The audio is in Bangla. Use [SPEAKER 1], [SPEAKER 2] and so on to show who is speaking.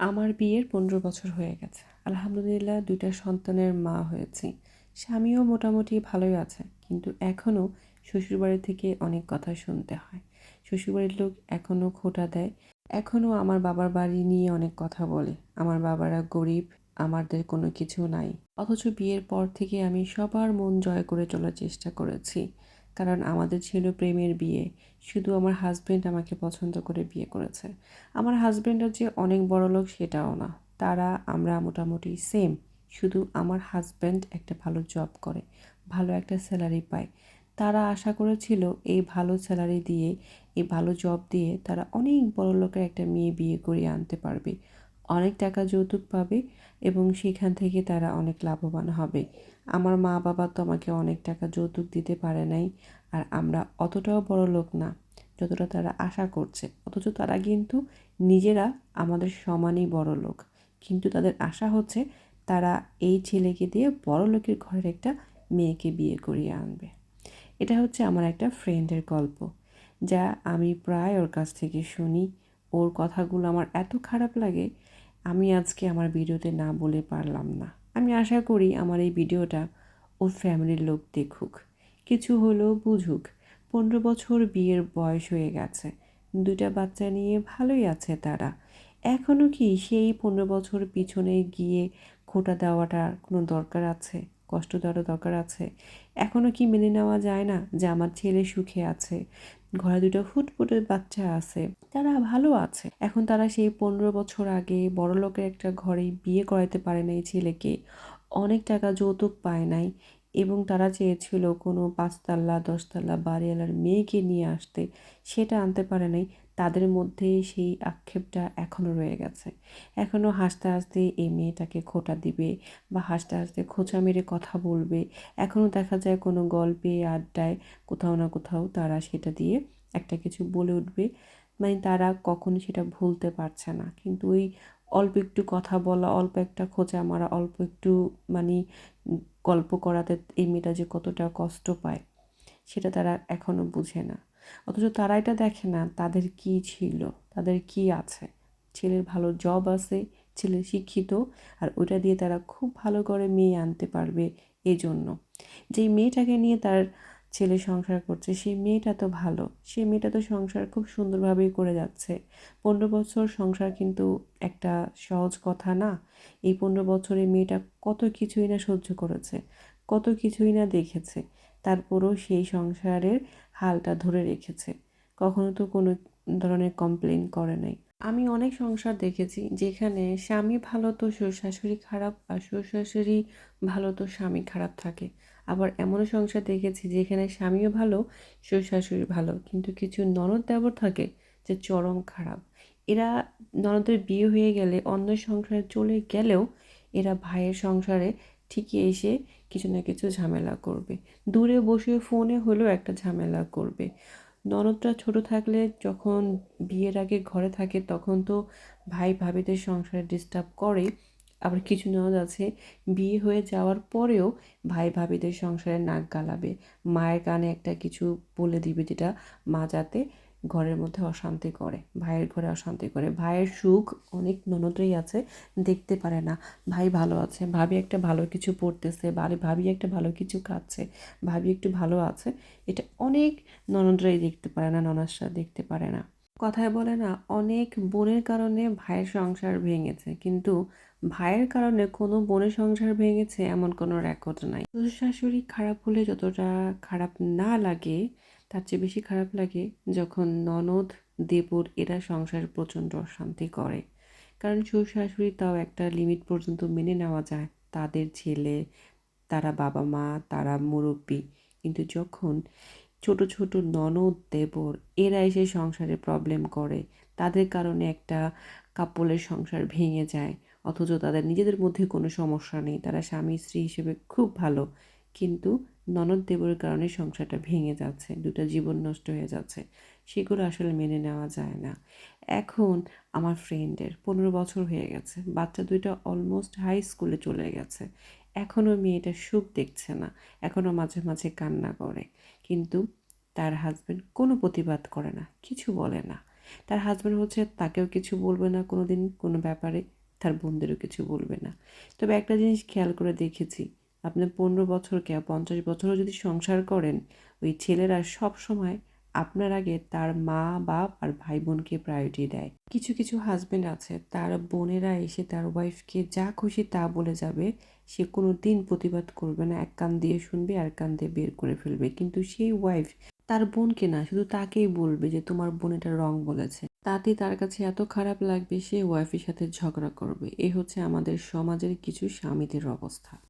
[SPEAKER 1] আমার বিয়ের পনেরো বছর হয়ে গেছে। আলহামদুলিল্লাহ, দুইটা সন্তানের মা হয়েছি। স্বামীও মোটামুটি ভালোই আছে, কিন্তু এখনও শ্বশুরবাড়ি থেকে অনেক কথা শুনতে হয়। শ্বশুরবাড়ির লোক এখনও খোটা দেয়। এখনও আমার বাবার বাড়ি নিয়ে অনেক কথা বলে। আমার বাবারা গরিব, আমাদের কোনো কিছু নাই। অথচ বিয়ের পর থেকে আমি সবার মন জয় করে চলার চেষ্টা করেছি। কারণ আমাদের ছিল প্রেমের বিয়ে। শুধু আমার হাজব্যান্ড আমাকে পছন্দ করে বিয়ে করেছে। আমার হাজব্যান্ডও যে অনেক বড় লোক সেটাও না। তারা, আমরা মোটামুটি সেম শুধু আমার হাজব্যান্ড একটা ভালো জব করে, ভালো একটা স্যালারি পায়। তারা আশা করেছিল এই ভালো স্যালারি দিয়ে, এই ভালো জব দিয়ে তারা অনেক বড় লোকের একটা মেয়ে বিয়ে করিয়ে আনতে পারবে। অনেক টাকা যৌতুক পাবে এবং সেখান থেকে তারা অনেক লাভবান হবে। আমার মা বাবা তো আমাকে অনেক টাকা যৌতুক দিতে পারে নাই আর আমরা অতটাও বড় লোক না, যতটা তারা আশা করছে। অথচ তারা কিন্তু নিজেরা আমাদের সমানই বড় লোক। কিন্তু তাদের আশা হচ্ছে তারা এই ছেলেকে দিয়ে বড় লোকের ঘরের একটা মেয়েকে বিয়ে করিয়ে আনবে। এটা হচ্ছে আমার একটা ফ্রেন্ডের গল্প, যা আমি প্রায় ওর কাছ থেকে শুনি। ওর কথাগুলো আমার এত খারাপ লাগে আমি আজকে আমার ভিডিওতে না বলে পারলাম না। আমি আশা করি আমার এই ভিডিওটা ওর ফ্যামিলির লোক দেখুক, কিছু হলেও বুঝুক। পনেরো বছর বিয়ের বয়স হয়ে গেছে, দুইটা বাচ্চা নিয়ে ভালোই আছে তারা। এখনও কি সেই পনেরো বছর পিছনে গিয়ে খোটা দেওয়াটার কোনো দরকার আছে, কষ্ট দেওয়ার দরকার আছে? এখনও কি মেনে নেওয়া যায় না যে আমার ছেলে সুখে আছে ঘরে দুটো ফুটফুটে বাচ্চা আছে, তারা ভালো আছে। এখন তারা সেই পনেরো বছর আগে বড় লোকের একটা ঘরে বিয়ে করাইতে পারে নাই ছেলেকে। অনেক টাকা যৌতুক পায় নাই। এবং তারা চেয়েছিল কোনো পাঁচতলা, দশতলা, বাড়িওয়ালার মেয়েকে নিয়ে আসতে। সেটা আনতে পারে নাই। তাদের মধ্যে সেই আক্ষেপটা এখনও রয়ে গেছে। এখনও হাসতে হাসতে এই মেয়েটাকে খোটা দিবে বা হাসতে হাসতে খোঁচা মেরে কথা বলবে। এখনও দেখা যায় কোনো গল্পে, আড্ডায় কোথাও না কোথাও তারা সেটা দিয়ে একটা কিছু বলে উঠবে। মানে তারা কখনো সেটা ভুলতে পারছে না। কিন্তু ওই অল্প একটু কথা বলা, অল্প একটা খোঁচা মারা, অল্প একটু মানে গল্প করাতে এই মেয়েটা যে কতটা কষ্ট পায়, সেটা তারা এখনও বুঝে না। অথচ তারা এটা দেখে না, তাদের কি ছিল, তাদের কি আছে। ছেলের ভালো জব আছে, ছেলে শিক্ষিত, আর ওইটা দিয়ে তারা খুব ভালো করে মেয়ে আনতে পারবে এই জন্য যেই মেয়েটাকে নিয়ে তার ছেলে সংসার করছে, সেই মেয়েটা তো ভালো। সেই মেয়েটা তো সংসার খুব সুন্দরভাবেই করে যাচ্ছে। পনেরো বছর সংসার কিন্তু একটা সহজ কথা না। এই পনেরো বছরে মেয়েটা কত কিছুই না সহ্য করেছে, কত কিছুই না দেখেছে। তারপরও সেই সংসারের হালটা ধরে রেখেছে। কখনো তো কোনো ধরনের কমপ্লেন করে নাই। আমি অনেক সংসার দেখেছি যেখানে স্বামী ভালো তো শ্বশুর শাশুড়ি খারাপ আর শ্বশুর ভালো তো স্বামী খারাপ থাকে। আবার এমনও সংসার দেখেছি যেখানে স্বামীও ভালো শ্বশুর ভালো। কিন্তু কিছু ননদ দেবর থাকে যে চরম খারাপ। এরা ননদের বিয়ে হয়ে গেলে অন্য সংসারে চলে গেলেও এরা ভাইয়ের সংসারে ঠিকই এসে কিছু না কিছু ঝামেলা করবে। দূরে বসে ফোনে হলেও একটা ঝামেলা করবে। ননদটা ছোট থাকলে যখন বিয়ের আগে ঘরে থাকে, তখন তো ভাই ভাবিদের সংসারে ডিস্টার্ব করে। আবার কিছু ননদ আছে, বিয়ে হয়ে যাওয়ার পরেও ভাই ভাবিদের সংসারে নাক গালাবে। মায়ের কানে একটা কিছু বলে দিবে যেটা মা যাতে ঘরের মধ্যে অশান্তি করে, ভাইয়ের ঘরে অশান্তি করে। ভাইয়ের সুখ অনেক ননদই আছে, দেখতে পারে না। ভাই ভালো আছে, ভাবি একটা ভালো কিছু পড়তেছে, ভাবি একটা ভালো কিছু খাচ্ছে, ভাবি একটু ভালো আছে। এটা অনেক ননদরাই দেখতে পারে না ননাসরা দেখতে পারে না। কথায় বলে না, অনেক বোনের কারণে ভাইয়ের সংসার ভেঙেছে, কিন্তু ভাইয়ের কারণে কোনো বোনের সংসার ভেঙেছে এমন কোনো রেকর্ড নাই। শ্বশুর শাশুড়ি খারাপ হলে যতটা খারাপ না লাগে তার চেয়ে বেশি খারাপ লাগে যখন ননদ, দেবর এরা সংসার প্রচণ্ড অশান্তি করে। কারণ শ্বশুর শাশুড়ি তাও একটা লিমিট পর্যন্ত মেনে নেওয়া যায়। তাদের ছেলে, তারা বাবা মা তারা মুরব্বী। কিন্তু যখন ছোট ছোট ননদ, দেবর এরা এসে সংসারে প্রবলেম করে, তাদের কারণে একটা কাপলের সংসার ভেঙে যায়। অথচ তাদের নিজেদের মধ্যে কোনো সমস্যা নেই। তারা স্বামী স্ত্রী হিসেবে খুব ভালো। কিন্তু ননদ দেবরের কারণে সংসারটা ভেঙে যাচ্ছে, দুটা জীবন নষ্ট হয়ে যাচ্ছে। সেগুলো আসলে মেনে নেওয়া যায় না। এখন আমার ফ্রেন্ডের পনেরো বছর হয়ে গেছে, বাচ্চা দুইটা অলমোস্ট হাই স্কুলে চলে গেছে। এখনও মেয়েটা সুখ দেখছে না, এখনও মাঝে মাঝে কান্না করে। কিন্তু তার হাজব্যান্ড কোনো প্রতিবাদ করে না, কিছু বলে না। তার হাজব্যান্ড হচ্ছে, তাকেও কিছু বলবে না কোনো দিন কোনো ব্যাপারে। তার বোনদেরও কিছু বলবে না। তবে একটা জিনিস খেয়াল করে দেখেছি আপনি পনেরো বছর কে পঞ্চাশ বছরও যদি সংসার করেন, ওই ছেলেরা সব সময় আপনার আগে তার মা, বাপ আর ভাই বোনকে প্রায়োরিটি দেয়। কিছু কিছু হাজব্যান্ড আছে, তার বোনেরা এসে তার ওয়াইফকে যা খুশি তা বলে যাবে, সে কোনো দিন প্রতিবাদ করবে না, এক কান দিয়ে শুনবে আর কান দিয়ে বের করে ফেলবে। কিন্তু সেই ওয়াইফ তার বোনকে না, শুধু তাকেই বলবে যে তোমার বোন এটা রং বলেছে। তাতে তার কাছে এত খারাপ লাগবে, সে ওয়াইফের সাথে ঝগড়া করবে। এ হচ্ছে আমাদের সমাজের কিছু স্বামীদের অবস্থা।